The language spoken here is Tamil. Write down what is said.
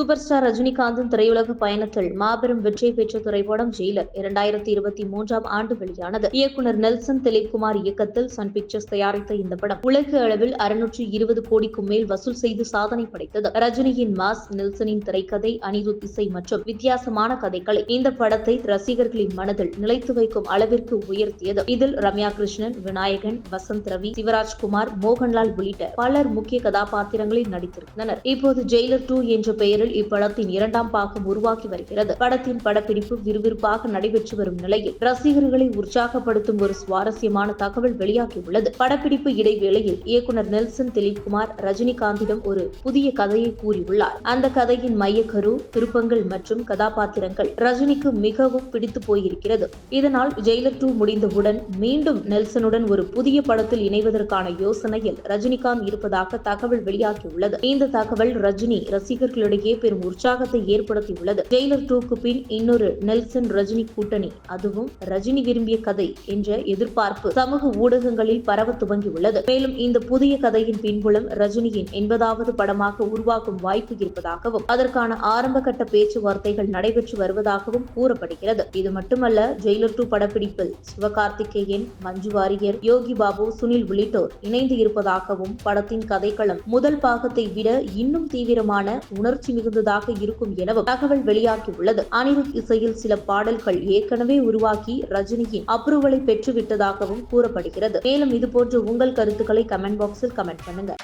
சூப்பர் ஸ்டார் ரஜினிகாந்தின் திரையுலக பயணத்தில் மாபெரும் வெற்றி பெற்ற திரைப்படம் ஜெயிலர். இரண்டாயிரத்தி இருபத்தி மூன்றாம் ஆண்டு வெளியானது. இயக்குனர் நெல்சன் திலீப்குமார் இயக்கத்தில் சன் பிக்சர்ஸ் தயாரித்த இந்த படம் உலக அளவில் அறுநூற்று இருபது கோடிக்கும் மேல் வசூல் செய்து சாதனை படைத்தது. ரஜினியின் மாஸ் நெல்சனின் திரைக்கதை அனிருத் இசை மற்றும் வித்தியாசமான கதைகளை இந்த படத்தை ரசிகர்களின் மனதில் நிலைத்து வைக்கும் அளவிற்கு உயர்த்தியது. இதில் ரம்யா கிருஷ்ணன் விநாயகன் வசந்த் ரவி சிவராஜ்குமார் மோகன்லால் உள்ளிட்ட பலர் முக்கிய கதாபாத்திரங்களில் நடித்திருந்தனர். இப்போது ஜெயிலர் டூ என்ற பெயரில் இப்படத்தின் இரண்டாம் பாகம் உருவாக்கி வருகிறது. படத்தின் படப்பிடிப்பு விறுவிறுப்பாக நடைபெற்று வரும் நிலையில் ரசிகர்களை உற்சாகப்படுத்தும் ஒரு சுவாரஸ்யமான தகவல் வெளியாகியுள்ளது. படப்பிடிப்பு இடைவேளையில் இயக்குனர் நெல்சன் திலீப்குமார் ரஜினிகாந்திடம் ஒரு புதிய கதையை கூறியுள்ளார். அந்த கதையின் மையக்கரு திருப்பங்கள் மற்றும் கதாபாத்திரங்கள் ரஜினிக்கு மிகவும் பிடித்து போயிருக்கிறது. இதனால் ஜெயிலர் டூ முடிந்தவுடன் மீண்டும் நெல்சனுடன் ஒரு புதிய படத்தில் இணைவதற்கான யோசனையில் ரஜினிகாந்த் இருப்பதாக தகவல் வெளியாகியுள்ளது. இந்த தகவல் ரஜினி ரசிகர்களிடையே பெரும் உற்சாகத்தை ஏற்படுத்தியுள்ளது. ஜெயிலர் டூக்கு பின் இன்னொரு நெல்சன் ரஜினி கூட்டணி. அதுவும் ரஜினி விரும்பிய கதை என்ற எதிர்பார்ப்பு சமூக ஊடகங்களில் பரவ துவங்கியுள்ளது. மேலும் இந்த புதிய கதையின் பின்புலம் ரஜினியின் எண்பதாவது படமாக உருவாக்கும் வாய்ப்பு இருப்பதாகவும் அதற்கான ஆரம்ப கட்ட பேச்சுவார்த்தைகள் நடைபெற்று வருவதாகவும் கூறப்படுகிறது. இது மட்டுமல்ல ஜெயிலர் டூ படப்பிடிப்பில் சிவகார்த்திகேயன் மஞ்சு வாரியர் யோகி பாபு சுனில் உள்ளிட்டோர் இணைந்து இருப்பதாகவும் படத்தின் கதைக்களம் முதல் பாகத்தை விட இன்னும் தீவிரமான உணர்ச்சி மிகுந்ததாக இருக்கும் எனவும் தகவல் வெளியாகியுள்ளது. அனிருத் இசையில் சில பாடல்கள் ஏற்கனவே உருவாக்கி ரஜினியின் அப்ரூவலை பெற்றுவிட்டதாகவும் கூறப்படுகிறது. மேலும் இதுபோன்ற உங்கள் கருத்துக்களை கமெண்ட் பாக்ஸில் கமெண்ட் பண்ணுங்க.